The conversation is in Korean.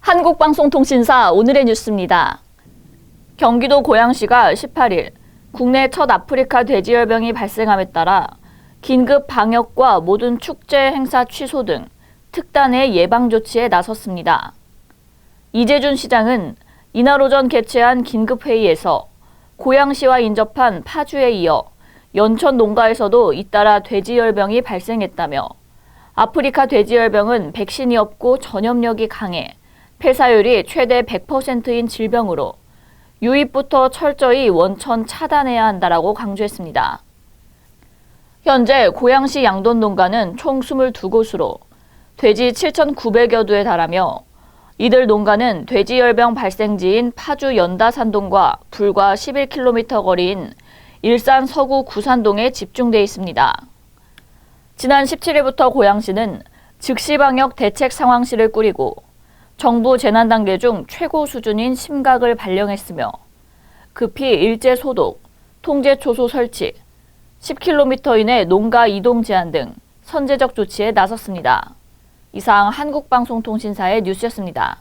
한국방송통신사 오늘의 뉴스입니다. 경기도 고양시가 18일 국내 첫 아프리카 돼지열병이 발생함에 따라 긴급 방역과 모든 축제 행사 취소 등 특단의 예방 조치에 나섰습니다. 이재준 시장은 이날 오전 개최한 긴급 회의에서 고양시와 인접한 파주에 이어 연천 농가에서도 잇따라 돼지열병이 발생했다며 아프리카 돼지열병은 백신이 없고 전염력이 강해 폐사율이 최대 100%인 질병으로 유입부터 철저히 원천 차단해야 한다라고 강조했습니다. 현재 고양시 양돈 농가는 총 22곳으로 돼지 7,900여 두에 달하며 이들 농가는 돼지열병 발생지인 파주 연다산동과 불과 11km 거리인 일산 서구 구산동에 집중돼 있습니다. 지난 17일부터 고양시는 즉시 방역 대책 상황실을 꾸리고 정부 재난 단계 중 최고 수준인 심각을 발령했으며 급히 일제 소독, 통제 초소 설치, 10km 이내 농가 이동 제한 등 선제적 조치에 나섰습니다. 이상 한국방송통신사의 뉴스였습니다.